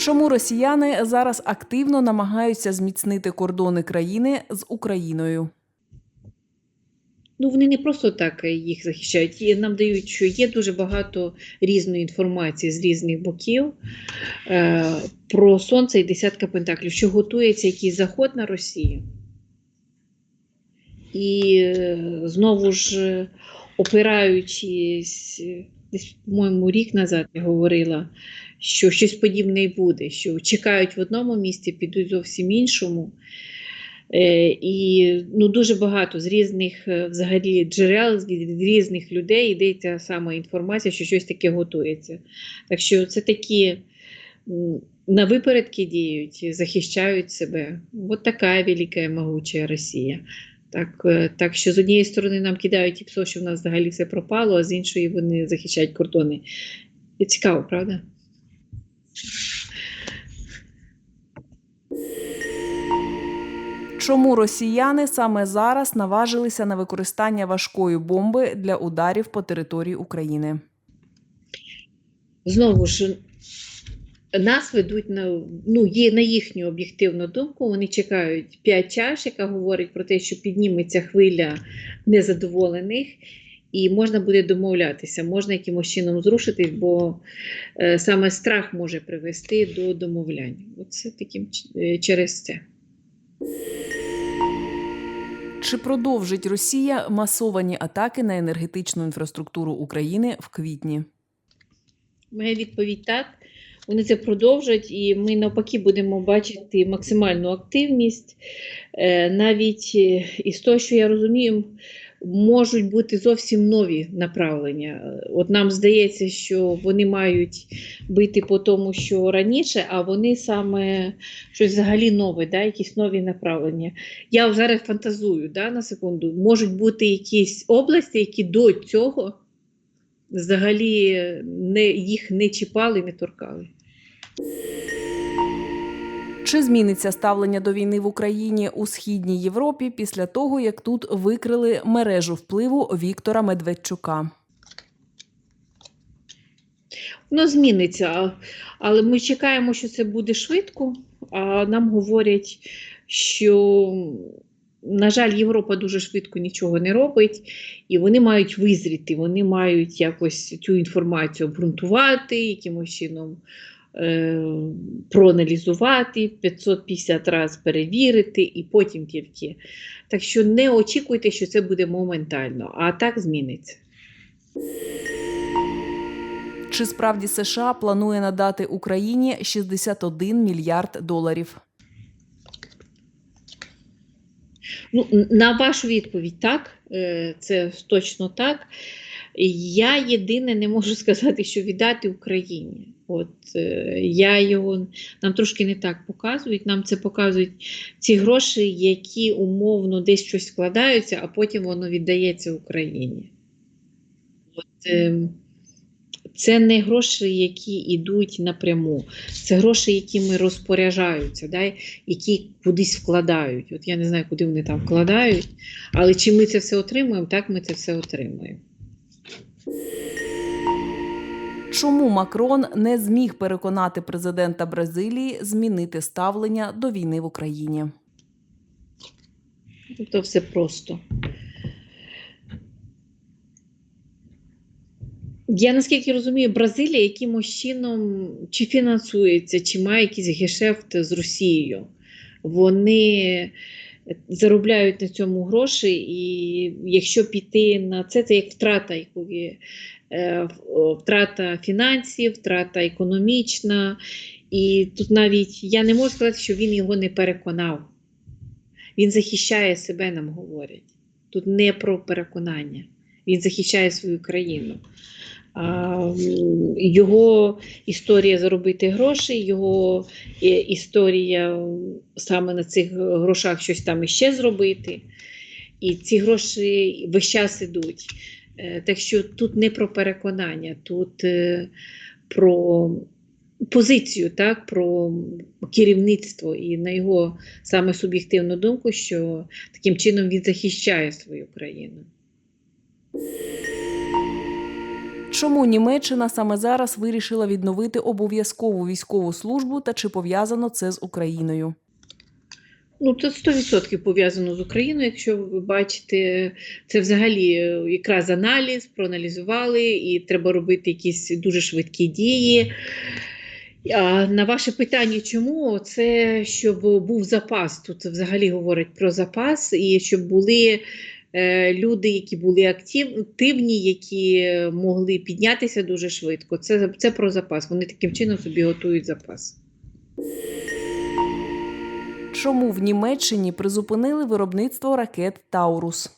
Чому росіяни зараз активно намагаються зміцнити кордони країни з Україною? Ну, вони не просто так їх захищають. Нам дають, що є дуже багато різної інформації з різних боків е, про сонце і десятка пентаклів, що готується якийсь заход на Росію. І е, знову ж, е, опираючись, десь, по-моєму, рік назад я говорила, що щось подібне і буде, що чекають в одному місці, підуть зовсім іншому. Е, І ну, дуже багато з різних е, взагалі джерел, з різних людей йдеться саме інформація, що щось таке готується. Так що це такі на випередки діють, захищають себе. От така велика і могуча Росія. Так, е, так що з однієї сторони нам кидають і псо, що в нас взагалі все пропало, а з іншої вони захищають кордони. І цікаво, правда? Чому росіяни саме зараз наважилися на використання важкої бомби для ударів по території України? знову ж нас ведуть на ну є на їхню об'єктивну думку. Вони чекають п'ять чаш, яка говорить про те, що підніметься хвиля незадоволених, і можна буде домовлятися, можна якимось чином зрушитись, бо е, саме страх може привести до домовлянь. Оце таким е, через це. Чи продовжить Росія масовані атаки на енергетичну інфраструктуру України в квітні? Моя відповідь так. Вони це продовжать, і ми навпаки будемо бачити максимальну активність. Е, Навіть із того, що я розумію, можуть бути зовсім нові направлення. От нам здається, що вони мають бити по тому, що раніше, а вони саме щось взагалі нове, да, якісь нові направлення. Я зараз фантазую да, на секунду. Можуть бути якісь області, які до цього взагалі не, їх не чіпали, не торкали. Чи зміниться ставлення до війни в Україні у східній Європі після того, як тут викрили мережу впливу Віктора Медведчука? Воно зміниться, але ми чекаємо, що це буде швидко. А нам говорять, що, на жаль, Європа дуже швидко нічого не робить, і вони мають визріти, вони мають якось цю інформацію обґрунтувати, якимось чином проаналізувати, 550 разів перевірити і потім тільки. Так що не очікуйте, що це буде моментально, а так зміниться. Чи справді США планує надати Україні 61 мільярд доларів? Ну, на вашу відповідь, так, е, це точно так. Я єдине не можу сказати, що віддати Україні. От е, я його нам трошки не так показують. Нам це показують ці гроші, які умовно десь щось вкладаються, а потім воно віддається Україні. От, е, це не гроші, які йдуть напряму, це гроші, якими розпоряджаються, да, які кудись вкладають. От я не знаю, куди вони там вкладають, але чи ми це все отримуємо, так ми це все отримуємо. Чому Макрон не зміг переконати президента Бразилії змінити ставлення до війни в Україні? Тобто все просто. Я наскільки розумію, Бразилія якимось чином чи фінансується, чи має якийсь гешефт з Росією. Вони заробляють на цьому гроші, і якщо піти на це, це як втрата, яку є, е, втрата фінансів, втрата економічна. І тут навіть я не можу сказати, що він його не переконав. Він захищає себе, нам говорять. Тут не про переконання. Він захищає свою країну. Його історія заробити гроші, його е, історія саме на цих грошах щось там іще зробити. І ці гроші весь час ідуть. Е, Так що тут не про переконання, тут е, про позицію, так, про керівництво і на його саме суб'єктивну думку, що таким чином він захищає свою країну. Чому Німеччина саме зараз вирішила відновити обов'язкову військову службу та чи пов'язано це з Україною? Ну, це 100% пов'язано з Україною. Якщо ви бачите, це взагалі е, якраз аналіз, проаналізували, і треба робити якісь дуже швидкі дії. А на ваше питання, чому? Це щоб був запас. Тут взагалі говорять про запас, і щоб були люди, які були актив, активні, які могли піднятися дуже швидко. Це, це про запас. Вони таким чином собі готують запас. Чому в Німеччині призупинили виробництво ракет Таурус?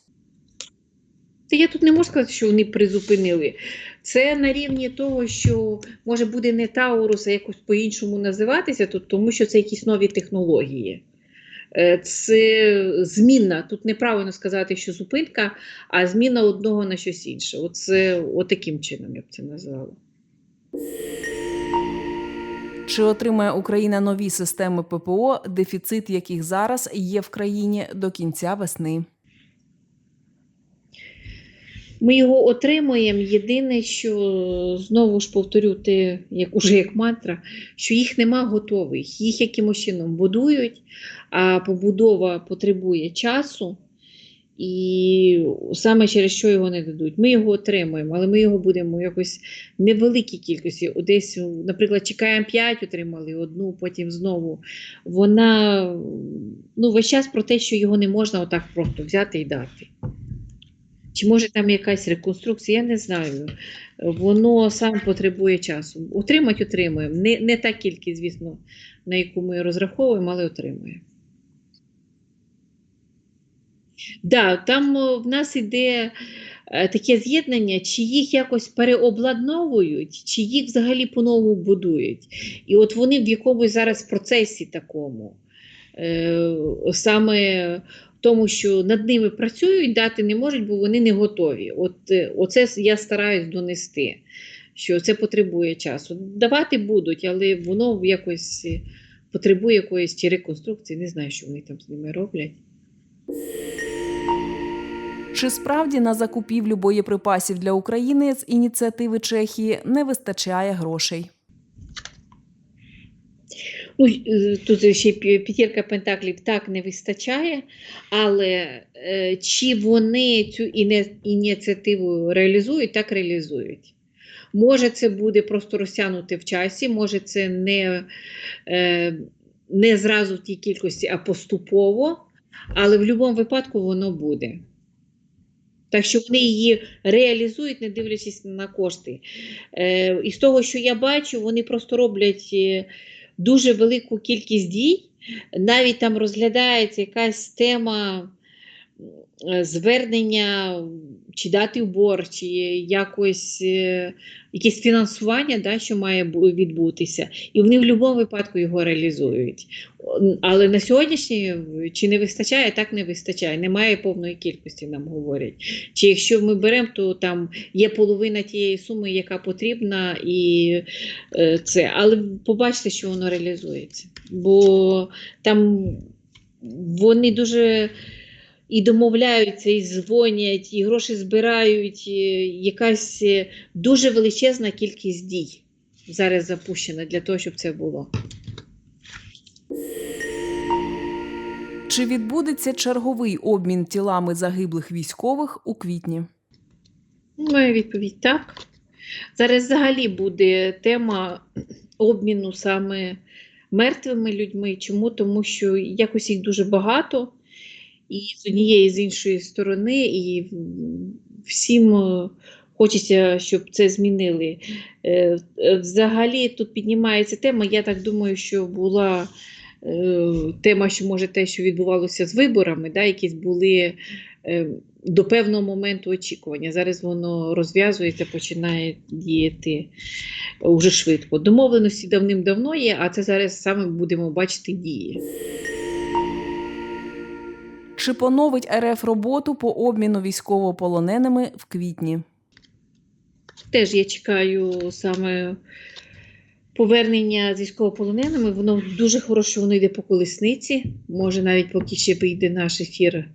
Та я тут не можу сказати, що вони призупинили. Це на рівні того, що може буде не Таурус, а якось по-іншому називатися, тут, тому що це якісь нові технології. Е, Це зміна. Тут неправильно сказати, що зупинка, а зміна одного на щось інше. Оце отаким чином я б це назвала. Чи отримає Україна нові системи ППО, дефіцит яких зараз є в країні до кінця весни? Ми його отримуємо. Єдине, що знову ж повторю те, як уже як мантра, що їх нема готових. Їх якимось чином будують, а побудова потребує часу, і саме через що його не дадуть. Ми його отримуємо, але ми його будемо якось в невеликій кількості. Десь, наприклад, чекаємо 5, отримали одну, потім знову. Вона ну, весь час про те, що його не можна отак просто взяти і дати. Чи може там якась реконструкція, я не знаю. Воно сам потребує часу. Отримати отримуємо. Не, не та кількість, звісно, на яку ми розраховуємо, але отримуємо. Да, там в нас іде е, таке з'єднання, чи їх якось переобладновують, чи їх взагалі по-новому будують. І от вони в якомусь зараз процесі такому. Е, саме тому, що над ними працюють, дати не можуть, бо вони не готові. От е, оце я стараюсь донести, що це потребує часу. Давати будуть, але воно якось е, потребує якоїсь чи реконструкції. Не знаю, що вони там з ними роблять. Чи справді на закупівлю боєприпасів для України з ініціативи Чехії не вистачає грошей? Ну, е, тут ще п'ятірка пентаклів так не вистачає, але е, чи вони цю ініціативу реалізують, так реалізують. Може, це буде просто розтягнути в часі, може, це не, е, не зразу в тій кількості, а поступово, але в будь-якому випадку воно буде. Так що вони її реалізують, не дивлячись на кошти. І з того, що я бачу, вони просто роблять. Дуже велику кількість дій. Навіть там розглядається якась тема звернення чи дати в борг, чи якось е, якесь фінансування, да, що має відбутися. І вони в будь-якому випадку його реалізують. Але на сьогоднішній чи не вистачає, так не вистачає. Немає повної кількості, нам говорять. Чи якщо ми беремо, то там є половина тієї суми, яка потрібна, і е, це. Але побачите, що воно реалізується. Бо там вони дуже і домовляються, і дзвонять, і гроші збирають. Якась е, дуже величезна кількість дій зараз запущена для того, щоб це було. Чи відбудеться черговий обмін тілами загиблих військових у квітні? Моя відповідь так. Зараз взагалі буде тема обміну саме мертвими людьми. Чому? Тому що якось їх дуже багато, і з однієї і з іншої сторони, і всім е, хочеться, щоб це змінили. Е, е, Взагалі тут піднімається тема. Я так думаю, що була тема, що може те, що відбувалося з виборами, да, якісь були. до певного моменту очікування. Зараз воно розв'язується, починає діяти уже швидко. Домовленості давним-давно є, а це зараз саме будемо бачити дії. Чи поновить РФ роботу по обміну військовополоненими в квітні? Теж я чекаю саме повернення з військовополоненими, воно дуже хороше, воно йде по колесниці. Може, навіть поки ще вийде наш ефір,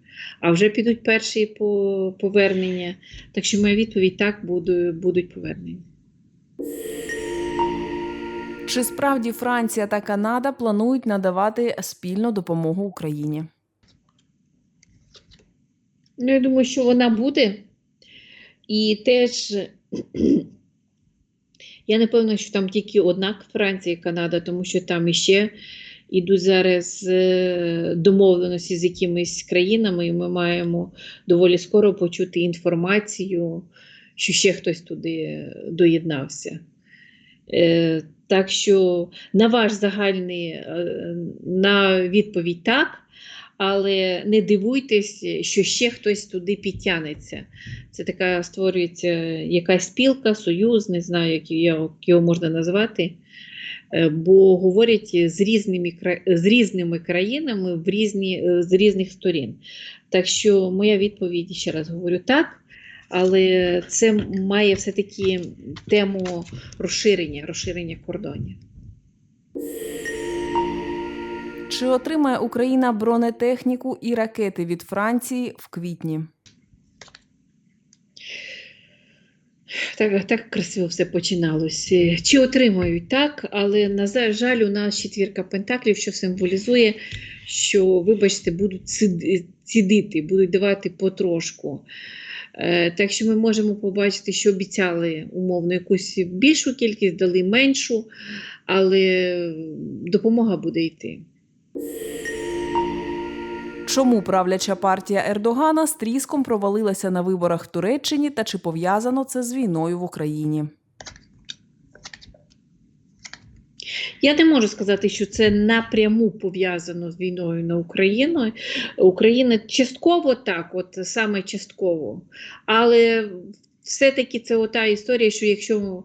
а вже підуть перші по повернення. Так що моя відповідь так будуть повернення. Чи справді Франція та Канада планують надавати спільну допомогу Україні? Ну, я думаю, що вона буде. І теж я не певна, що там тільки одна Франція і Канада, тому що там іще ідуть зараз е, домовленості з якимись країнами, і ми маємо доволі скоро почути інформацію, що ще хтось туди доєднався. Е, Так що на ваш загальний е, на відповідь так, але не дивуйтесь, що ще хтось туди підтягнеться. Це така створюється якась спілка, союз, не знаю, як його, можна назвати. Е, Бо говорять з різними, з різними країнами в різні, е, з різних сторін. Так що моя відповідь, ще раз говорю, так, але це має все-таки тему розширення, розширення кордонів. Чи отримає Україна бронетехніку і ракети від Франції в квітні? Так, так красиво все починалося. Чи отримають так, але на жаль, у нас четвірка пентаклів, що символізує, що, вибачте, будуть циди- цідити, будуть давати потрошку. Е, Так що ми можемо побачити, що обіцяли умовно якусь більшу кількість, дали меншу, але допомога буде йти. Чому правляча партія Ердогана з тріском провалилася на виборах в Туреччині та чи пов'язано це з війною в Україні? Я не можу сказати, що це напряму пов'язано з війною на Україну. Україна частково так, от саме частково. Але все-таки це ота історія, що якщо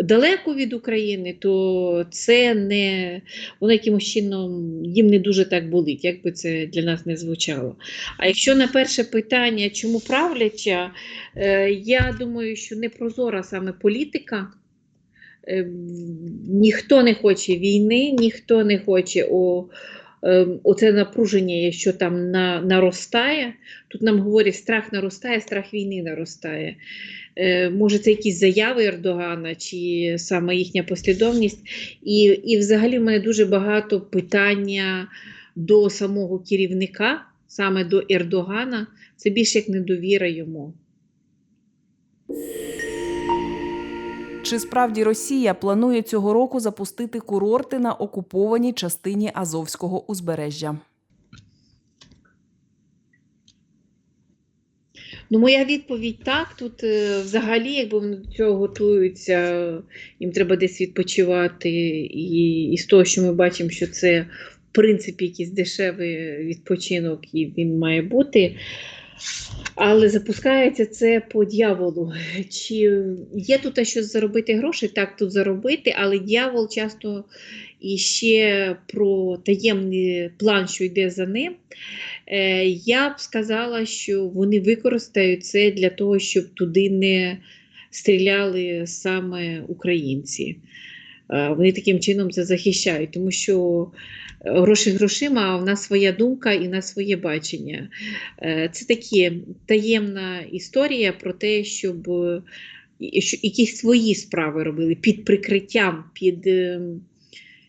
далеко від України, то це не воно якимось чином їм не дуже так болить, як би це для нас не звучало. А якщо на перше питання, чому правляча, е, я думаю, що не прозора саме політика. Е, Ніхто не хоче війни, ніхто не хоче о, е, оце напруження, що там на, наростає. Тут нам говорять, страх наростає, страх війни наростає. Е, Може, це якісь заяви Ердогана чи саме їхня послідовність. І, і взагалі в мене дуже багато питання до самого керівника, саме до Ердогана. Це більше як недовіра йому. Чи справді Росія планує цього року запустити курорти на окупованій частині Азовського узбережжя? Ну, моя відповідь так. Тут е, взагалі, якби вони до цього готуються, їм треба десь відпочивати. І, і з того, що ми бачимо, що це в принципі якийсь дешевий відпочинок, і він має бути. Але запускається це по дьяволу. Чи є тут що заробити гроші? Так, тут заробити, але дьявол часто іще про таємний план, що йде за ним. Е, Я б сказала, що вони використають це для того, щоб туди не стріляли саме українці. Е, Вони таким чином це захищають, тому що гроші грошима, а в нас своя думка і в нас своє бачення. Е, Це такі таємна історія про те, щоб е, якісь свої справи робили під прикриттям, під, е,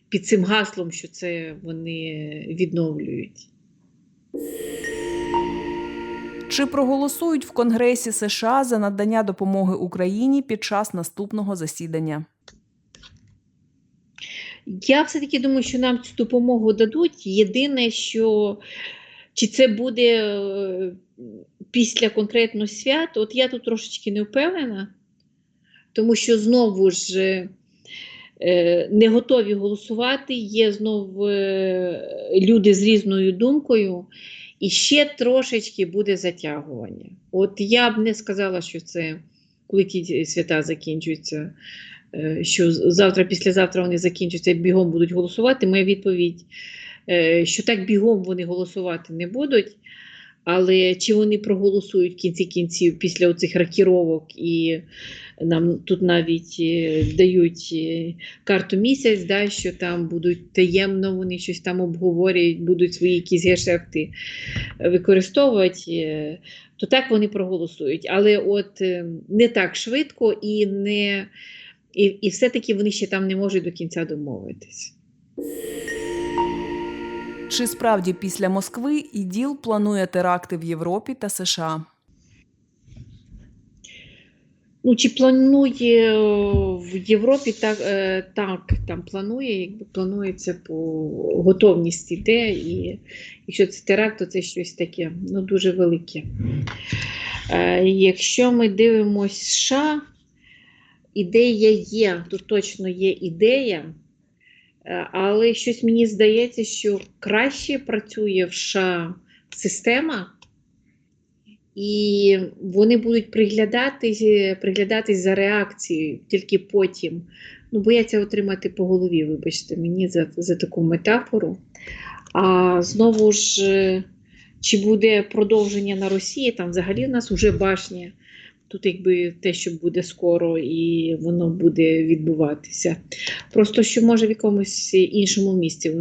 під цим гаслом, що це вони відновлюють. Чи проголосують в Конгресі США за надання допомоги Україні під час наступного засідання? Я все-таки думаю, що нам цю допомогу дадуть. Єдине, що чи це буде е, після конкретно свят, от я тут трошечки не впевнена, тому що знову ж е, не готові голосувати, є знову е, люди з різною думкою, і ще трошечки буде затягування. От я б не сказала, що це коли ті свята закінчуються що завтра, післязавтра вони закінчаться і бігом будуть голосувати. Моя відповідь, е, що так бігом вони голосувати не будуть. Але чи вони проголосують в кінці кінців після оцих ракіровок і нам тут навіть е, дають е, карту місяць, да, що там будуть таємно, вони щось там обговорюють, будуть свої якісь гешефти використовувати, е, то так вони проголосують. Але от е, не так швидко і не і, і все-таки вони ще там не можуть до кінця домовитись. Чи справді після Москви іділ планує теракти в Європі та США? Ну, чи планує е, в Європі так, е, так там планує, якби планується по готовність іде, і якщо це теракт, то це щось таке ну, дуже велике. Е, Якщо ми дивимося США, ідея є, тут точно є ідея, е, але щось мені здається, що краще працює в США система. І вони будуть приглядатись, приглядатись за реакцією тільки потім. Ну, бояться отримати по голові, вибачте мені за, за таку метафору. А знову ж, е, чи буде продовження на Росії, там взагалі в нас вже башня. Тут якби те, що буде скоро, і воно буде відбуватися. Просто що може в якомусь іншому місці.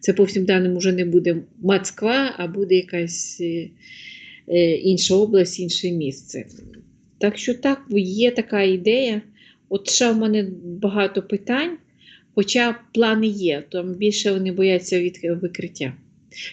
Це по всім даним вже не буде Москва, а буде якась. е, е, інша область, інше місце. Так що так, є така ідея. От ще в мене багато питань, хоча плани є, там більше вони бояться від викриття.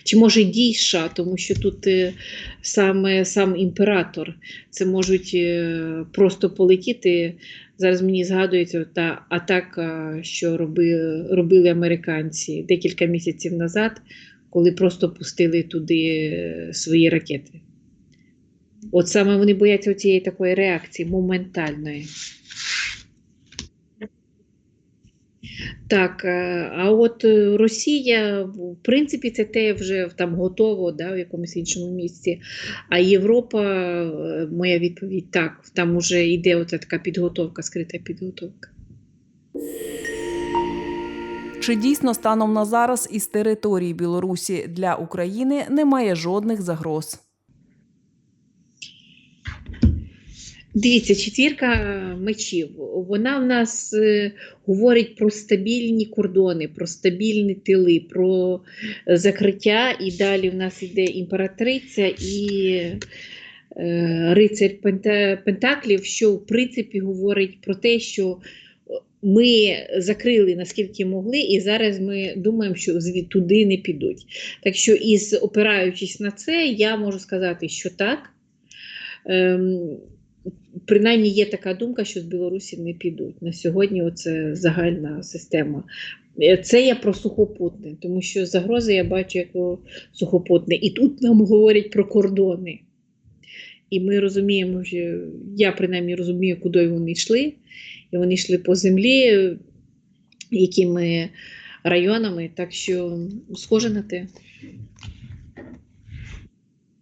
Чи може дій США, тому що тут е, саме сам імператор, це можуть е, просто полетіти. Зараз мені згадується та атака, що робили, робили американці декілька місяців назад, коли просто пустили туди е, свої ракети. От саме вони бояться цієї такої реакції моментальної. Так, е, а от е, Росія, в принципі, це те вже там готово да, в якомусь іншому місці. А Європа, е, моя відповідь так, там вже йде оця така підготовка, скрита підготовка. Чи дійсно станом на зараз із території Білорусі для України немає жодних загроз? Дивіться, четвірка мечів. Вона в нас е, говорить про стабільні кордони, про стабільні тили, про закриття. І далі в нас йде імператриця і е, рицарь Пента- Пентаклів, що в принципі говорить про те, що ми закрили наскільки могли, і зараз ми думаємо, що звід туди не підуть. Так що, із опираючись на це, я можу сказати, що так. Ем, принаймні є така думка, що з Білорусі не підуть. На сьогодні це загальна система. Е, Це я про сухопутне, тому що загрози я бачу як сухопутне. І тут нам говорять про кордони. І ми розуміємо, що я принаймні розумію, куди вони йшли. І вони йшли по землі, якими районами, так що схоже на те.